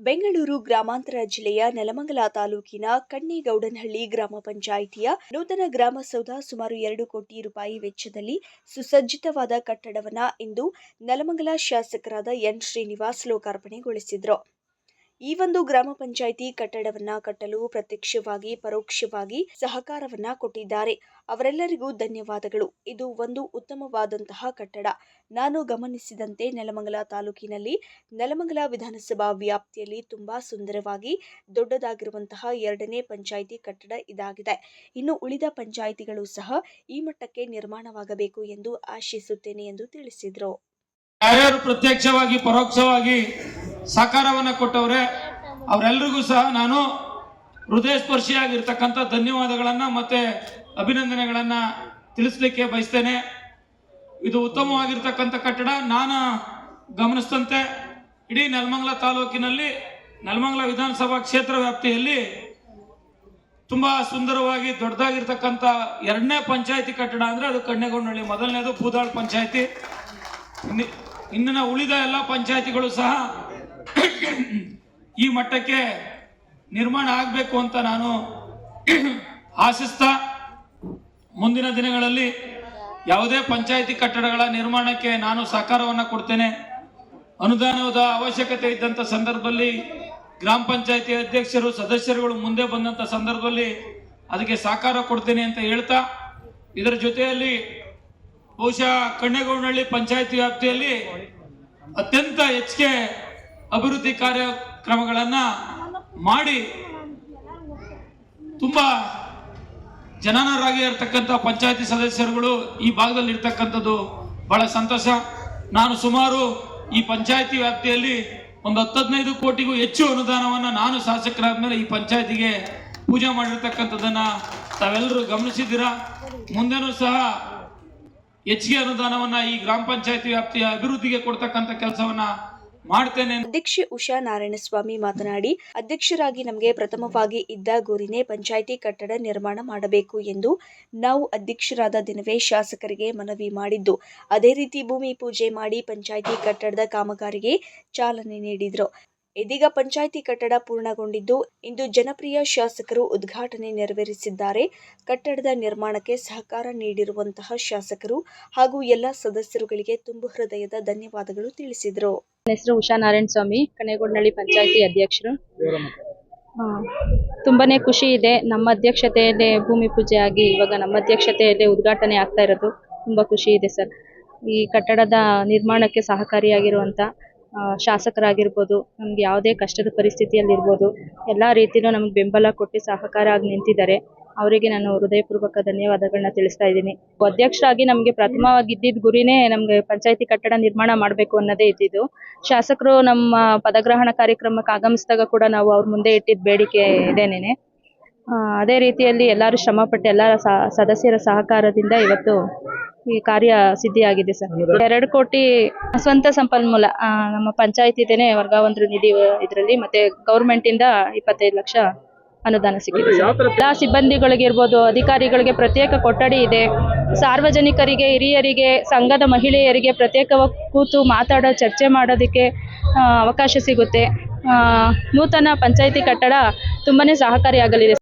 ಬೆಂಗಳೂರು ಗ್ರಾಮಾಂತರ ಜಿಲ್ಲೆಯ ನೆಲಮಂಗಲ ತಾಲೂಕಿನ ಕಣ್ಣಿಗೌಡನಹಳ್ಳಿ ಗ್ರಾಮ ಪಂಚಾಯಿತಿಯ ನೂತನ ಗ್ರಾಮಸೌಧ ಸುಮಾರು ಎರಡು ಕೋಟಿ ರೂಪಾಯಿ ವೆಚ್ಚದಲ್ಲಿ ಸುಸಜ್ಜಿತವಾದ ಕಟ್ಟಡವನ್ನ ಇಂದು ನೆಲಮಂಗಲ ಶಾಸಕರಾದ ಎನ್ ಶ್ರೀನಿವಾಸ್ ಲೋಕಾರ್ಪಣೆಗೊಳಿಸಿದ್ರು. ಈ ಒಂದು ಗ್ರಾಮ ಪಂಚಾಯಿತಿ ಕಟ್ಟಡವನ್ನ ಕಟ್ಟಲು ಪ್ರತ್ಯಕ್ಷವಾಗಿ, ಪರೋಕ್ಷವಾಗಿ ಸಹಕಾರವನ್ನ ಕೊಟ್ಟಿದ್ದಾರೆ. ಅವರೆಲ್ಲರಿಗೂ ಧನ್ಯವಾದಗಳು. ಇದು ಒಂದು ಉತ್ತಮವಾದಂತಹ ಕಟ್ಟಡ. ನಾನು ಗಮನಿಸಿದಂತೆ ನೆಲಮಂಗಲ ತಾಲೂಕಿನಲ್ಲಿ ನೆಲಮಂಗಲ ವಿಧಾನಸಭಾ ವ್ಯಾಪ್ತಿಯಲ್ಲಿ ತುಂಬಾ ಸುಂದರವಾಗಿ ದೊಡ್ಡದಾಗಿರುವಂತಹ ಎರಡನೇ ಪಂಚಾಯಿತಿ ಕಟ್ಟಡ ಇದಾಗಿದೆ. ಇನ್ನು ಉಳಿದ ಪಂಚಾಯಿತಿಗಳು ಸಹ ಈ ಮಟ್ಟಕ್ಕೆ ನಿರ್ಮಾಣವಾಗಬೇಕು ಎಂದು ಆಶಿಸುತ್ತೇನೆ ಎಂದು ತಿಳಿಸಿದರು. ಪ್ರತ್ಯಕ್ಷವಾಗಿ, ಪರೋಕ್ಷವಾಗಿ ಸಹಕಾರವನ್ನು ಕೊಟ್ಟವ್ರೆ. ಅವರೆಲ್ಲರಿಗೂ ಸಹ ನಾನು ಹೃದಯ ಸ್ಪರ್ಶಿಯಾಗಿರ್ತಕ್ಕಂಥ ಧನ್ಯವಾದಗಳನ್ನು ಮತ್ತೆ ಅಭಿನಂದನೆಗಳನ್ನು ತಿಳಿಸ್ಲಿಕ್ಕೆ ಬಯಸ್ತೇನೆ. ಇದು ಉತ್ತಮವಾಗಿರ್ತಕ್ಕಂಥ ಕಟ್ಟಡ. ನಾನು ಗಮನಿಸಿದಂತೆ ಇಡೀ ನೆಲಮಂಗಲ ತಾಲೂಕಿನಲ್ಲಿ ನೆಲಮಂಗಲ ವಿಧಾನಸಭಾ ಕ್ಷೇತ್ರ ವ್ಯಾಪ್ತಿಯಲ್ಲಿ ತುಂಬಾ ಸುಂದರವಾಗಿ ದೊಡ್ಡದಾಗಿರ್ತಕ್ಕಂಥ ಎರಡನೇ ಪಂಚಾಯತಿ ಕಟ್ಟಡ ಅಂದ್ರೆ ಅದು ಕಣ್ಣೆಗೊಂಡಳ್ಳಿ ಮೊದಲನೇದು ಪೂದಾಳ್ ಪಂಚಾಯತಿ. ಇನ್ನ ಉಳಿದ ಎಲ್ಲ ಪಂಚಾಯತಿಗಳು ಸಹ ಈ ಮಟ್ಟಕ್ಕೆ ನಿರ್ಮಾಣ ಆಗಬೇಕು ಅಂತ ನಾನು ಆಶಿಸ್ತಾ ಮುಂದಿನ ದಿನಗಳಲ್ಲಿ ಯಾವುದೇ ಪಂಚಾಯಿತಿ ಕಟ್ಟಡಗಳ ನಿರ್ಮಾಣಕ್ಕೆ ನಾನು ಸಹಕಾರವನ್ನು ಕೊಡ್ತೇನೆ. ಅನುದಾನದ ಅವಶ್ಯಕತೆ ಇದ್ದಂಥ ಸಂದರ್ಭದಲ್ಲಿ ಗ್ರಾಮ ಪಂಚಾಯಿತಿ ಅಧ್ಯಕ್ಷರು, ಸದಸ್ಯರುಗಳು ಮುಂದೆ ಬಂದಂಥ ಸಂದರ್ಭದಲ್ಲಿ ಅದಕ್ಕೆ ಸಹಕಾರ ಕೊಡ್ತೇನೆ ಅಂತ ಹೇಳ್ತಾ, ಇದರ ಜೊತೆಯಲ್ಲಿ ಬಹುಶಃ ಕಣ್ಣೇಗೌಡನಹಳ್ಳಿ ಪಂಚಾಯಿತಿ ವ್ಯಾಪ್ತಿಯಲ್ಲಿ ಅತ್ಯಂತ ಹೆಚ್ಚಿಗೆ ಅಭಿವೃದ್ಧಿ ಕಾರ್ಯಕ್ರಮಗಳನ್ನ ಮಾಡಿ ತುಂಬಾ ಜನನರಾಗಿ ಇರ್ತಕ್ಕಂಥ ಪಂಚಾಯತಿ ಸದಸ್ಯರುಗಳು ಈ ಭಾಗದಲ್ಲಿ ಇರ್ತಕ್ಕಂಥದ್ದು ಬಹಳ ಸಂತೋಷ. ನಾನು ಸುಮಾರು ಈ ಪಂಚಾಯತಿ ವ್ಯಾಪ್ತಿಯಲ್ಲಿ ಒಂದು ಹತ್ತು ಹದಿನೈದು ಕೋಟಿಗೂ ಹೆಚ್ಚು ಅನುದಾನವನ್ನು ನಾನು ಶಾಸಕರಾದ ಮೇಲೆ ಈ ಪಂಚಾಯತಿಗೆ ಪೂಜೆ ಮಾಡಿರ್ತಕ್ಕಂಥದ್ದನ್ನ ತಾವೆಲ್ಲರೂ ಗಮನಿಸಿದ್ದೀರಾ? ಮುಂದೆನೂ ಸಹ ಹೆಚ್ಚಿಗೆ ಅನುದಾನವನ್ನ ಈ ಗ್ರಾಮ ಪಂಚಾಯತಿ ವ್ಯಾಪ್ತಿಯ ಅಭಿವೃದ್ಧಿಗೆ ಕೊಡ್ತಕ್ಕಂಥ ಕೆಲಸವನ್ನ ಮಾಡ್ತೇನೆ ಅಧ್ಯಕ್ಷೆ ಉಷಾ ನಾರಾಯಣಸ್ವಾಮಿ ಮಾತನಾಡಿ, ಅಧ್ಯಕ್ಷರಾಗಿ ನಮಗೆ ಪ್ರಥಮವಾಗಿ ಇದ್ದ ಗುರಿನೇ ಪಂಚಾಯಿತಿ ಕಟ್ಟಡ ನಿರ್ಮಾಣ ಮಾಡಬೇಕು ಎಂದು ನಾವು ಅಧ್ಯಕ್ಷರಾದ ದಿನವೇ ಶಾಸಕರಿಗೆ ಮನವಿ ಮಾಡಿದ್ದು. ಅದೇ ರೀತಿ ಭೂಮಿ ಪೂಜೆ ಮಾಡಿ ಪಂಚಾಯಿತಿ ಕಟ್ಟಡದ ಕಾಮಗಾರಿಗೆ ಚಾಲನೆ ನೀಡಿದ್ರು. ಇದೀಗ ಪಂಚಾಯಿತಿ ಕಟ್ಟಡ ಪೂರ್ಣಗೊಂಡಿದ್ದು, ಇಂದು ಜನಪ್ರಿಯ ಶಾಸಕರು ಉದ್ಘಾಟನೆ ನೆರವೇರಿಸಿದ್ದಾರೆ. ಕಟ್ಟಡದ ನಿರ್ಮಾಣಕ್ಕೆ ಸಹಕಾರ ನೀಡಿರುವಂತಹ ಶಾಸಕರು ಹಾಗೂ ಎಲ್ಲ ಸದಸ್ಯರುಗಳಿಗೆ ತುಂಬು ಹೃದಯದ ಧನ್ಯವಾದಗಳು ತಿಳಿಸಿದರು. ನನ್ನ ಹೆಸರು ಉಷಾ ನಾರಾಯಣ ಸ್ವಾಮಿ ಕಣೇಗೊಂಡನಹಳ್ಳಿ ಪಂಚಾಯಿತಿ ಅಧ್ಯಕ್ಷರು. ತುಂಬಾನೇ ಖುಷಿ ಇದೆ. ನಮ್ಮ ಅಧ್ಯಕ್ಷತೆಯಲ್ಲೇ ಭೂಮಿ ಪೂಜೆ ಆಗಿ ಇವಾಗ ನಮ್ಮ ಅಧ್ಯಕ್ಷತೆಯಲ್ಲೇ ಉದ್ಘಾಟನೆ ಆಗ್ತಾ ಇರೋದು ತುಂಬಾ ಖುಷಿ ಇದೆ ಸರ್. ಈ ಕಟ್ಟಡದ ನಿರ್ಮಾಣಕ್ಕೆ ಸಹಕಾರಿಯಾಗಿರುವಂತ ಶಾಸಕರಾಗಿರ್ಬೋದು, ನಮ್ಗೆ ಯಾವುದೇ ಕಷ್ಟದ ಪರಿಸ್ಥಿತಿಯಲ್ಲಿರ್ಬೋದು, ಎಲ್ಲ ರೀತಿಯೂ ನಮ್ಗೆ ಬೆಂಬಲ ಕೊಟ್ಟು ಸಹಕಾರ ಆಗಿ ನಿಂತಿದ್ದಾರೆ. ಅವರಿಗೆ ನಾನು ಹೃದಯಪೂರ್ವಕ ಧನ್ಯವಾದಗಳನ್ನ ತಿಳಿಸ್ತಾ ಇದ್ದೀನಿ. ಅಧ್ಯಕ್ಷರಾಗಿ ನಮಗೆ ಪ್ರಥಮವಾಗಿ ಇದ್ದಿದ್ದ ಗುರಿನೇ ನಮಗೆ ಪಂಚಾಯಿತಿ ಕಟ್ಟಡ ನಿರ್ಮಾಣ ಮಾಡಬೇಕು ಅನ್ನೋದೇ ಇದ್ದಿದ್ದು. ಶಾಸಕರು ನಮ್ಮ ಪದಗ್ರಹಣ ಕಾರ್ಯಕ್ರಮಕ್ಕೆ ಆಗಮಿಸಿದಾಗ ಕೂಡ ನಾವು ಅವ್ರ ಮುಂದೆ ಇಟ್ಟಿದ್ದ ಬೇಡಿಕೆ ಇದೇನೇನೆ. ಅದೇ ರೀತಿಯಲ್ಲಿ ಎಲ್ಲರೂ ಶ್ರಮಪಟ್ಟು ಎಲ್ಲರ ಸ- ಸದಸ್ಯರ ಸಹಕಾರದಿಂದ ಇವತ್ತು ಈ ಕಾರ್ಯ ಸಿದ್ಧಿಯಾಗಿದೆ ಸರ್. ಎರಡು ಕೋಟಿ ಸ್ವಂತ ಸಂಪನ್ಮೂಲ ನಮ್ಮ ಪಂಚಾಯತಿದೇನೆ ವರ್ಗಾವಂತರ ನಿಧಿ ಇದರಲ್ಲಿ ಮತ್ತೆ ಗೌರ್ಮೆಂಟ್ ಇಂದ ಇಪ್ಪತ್ತೈದು ಲಕ್ಷ ಅನುದಾನ ಸಿಕ್ಕಿದೆ. ಎಲ್ಲಾ ಸಿಬ್ಬಂದಿಗಳಿಗೆ ಇರ್ಬೋದು ಅಧಿಕಾರಿಗಳಿಗೆ ಪ್ರತ್ಯೇಕ ಕೊಠಡಿ ಇದೆ. ಸಾರ್ವಜನಿಕರಿಗೆ, ಹಿರಿಯರಿಗೆ, ಸಂಘದ ಮಹಿಳೆಯರಿಗೆ ಪ್ರತ್ಯೇಕವಾಗಿ ಕೂತು ಮಾತಾಡೋ, ಚರ್ಚೆ ಮಾಡೋದಕ್ಕೆ ಅವಕಾಶ ಸಿಗುತ್ತೆ. ನೂತನ ಪಂಚಾಯಿತಿ ಕಟ್ಟಡ ತುಂಬಾನೇ ಸಹಕಾರಿಯಾಗಲಿದೆ